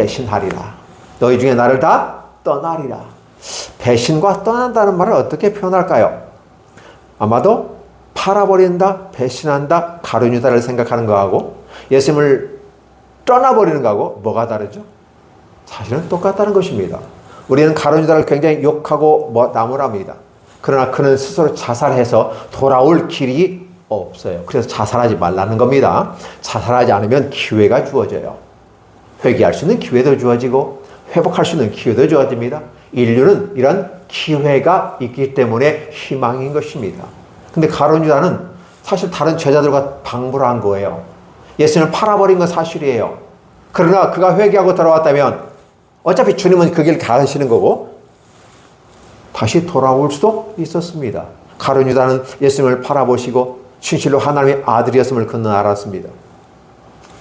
배신하리라. 너희 중에 나를 다 떠나리라. 배신과 떠난다는 말을 어떻게 표현할까요? 아마도 팔아버린다, 배신한다, 가룟유다를 생각하는 거하고 예수님을 떠나버리는 거하고 뭐가 다르죠? 사실은 똑같다는 것입니다. 우리는 가룟유다를 굉장히 욕하고 뭐 나무랍니다. 그러나 그는 스스로 자살해서 돌아올 길이 없어요. 그래서 자살하지 말라는 겁니다. 자살하지 않으면 기회가 주어져요. 회개할 수 있는 기회도 주어지고 회복할 수 있는 기회도 주어집니다. 인류는 이런 기회가 있기 때문에 희망인 것입니다. 근데 가론 유다는 사실 다른 제자들과 방불을 한 거예요. 예수님을 팔아버린 건 사실이에요. 그러나 그가 회개하고 돌아왔다면 어차피 주님은 그 길 가시는 거고 다시 돌아올 수도 있었습니다. 가론 유다는 예수님을 팔아보시고 진실로 하나님의 아들이었음을 그는 알았습니다.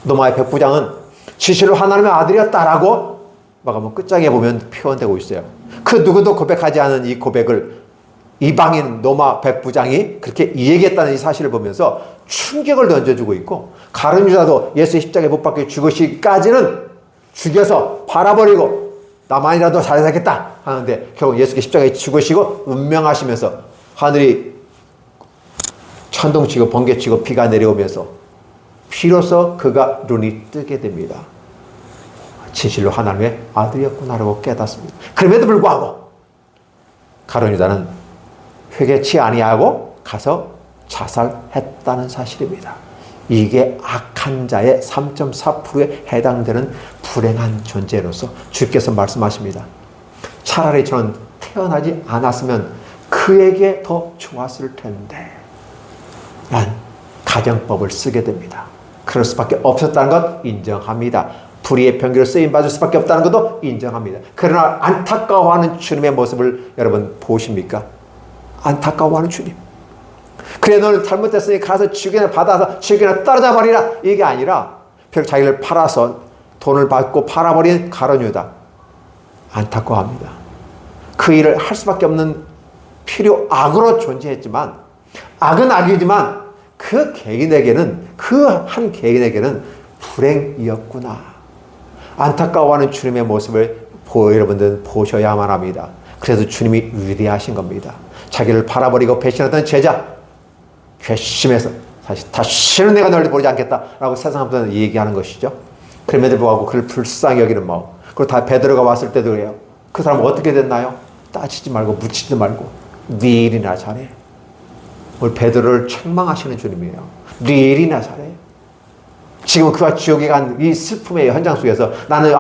노마의 백부장은 진실로 하나님의 아들이었다라고 마가복 끝장에 보면 표현되고 있어요. 그 누구도 고백하지 않은 이 고백을 이방인 노마 백부장이 그렇게 얘기했다는 이 사실을 보면서 충격을 던져주고 있고 가룟 유다도 예수 십자가에 못 박혀 죽으시기까지는 죽여서 팔아버리고 나만이라도 잘 살겠다 하는데 결국 예수께 십자가에 죽으시고 운명하시면서 하늘이 천둥치고 번개치고 비가 내려오면서 비로소 그가 눈이 뜨게 됩니다. 진실로 하나님의 아들이었구나라고 깨닫습니다. 그럼에도 불구하고 가론유다는 회개치 아니하고 가서 자살했다는 사실입니다. 이게 악한 자의 3.4%에 해당되는 불행한 존재로서 주께서 말씀하십니다. 차라리 저는 태어나지 않았으면 그에게 더 좋았을 텐데 란 가정법을 쓰게 됩니다. 그럴 수밖에 없었다는 것 인정합니다. 불의의 병기로 쓰임 받을 수밖에 없다는 것도 인정합니다. 그러나 안타까워하는 주님의 모습을 여러분 보십니까? 안타까워하는 주님. 그래 너는 잘못했으니 가서 죽이나 받아서 죽이나 떨어져 버리라 이게 아니라 별 자기를 팔아서 돈을 받고 팔아버린 가론유다 안타까워합니다. 그 일을 할 수밖에 없는 필요 악으로 존재했지만 악은 악이지만 그 개인에게는 그 한 개인에게는 불행이었구나. 안타까워하는 주님의 모습을 보, 여러분들 보셔야만 합니다. 그래서 주님이 위대하신 겁니다. 자기를 팔아버리고 배신하던 제자 괘씸해서 사실 다시는 내가 너를 보지 않겠다 라고 세상 앞에서 얘기하는 것이죠. 그럼에도 불구하고 그를 불쌍히 여기는 마음. 그리고 다 베드로가 왔을 때도 그래요. 그 사람 어떻게 됐나요? 따지지 말고 묻지도 말고 네 일이나 잘해. 오늘 베드로를 책망하시는 주님이에요. 네 일이나 잘해. 지금 그가 지옥에 간 이 슬픔의 현장 속에서 나는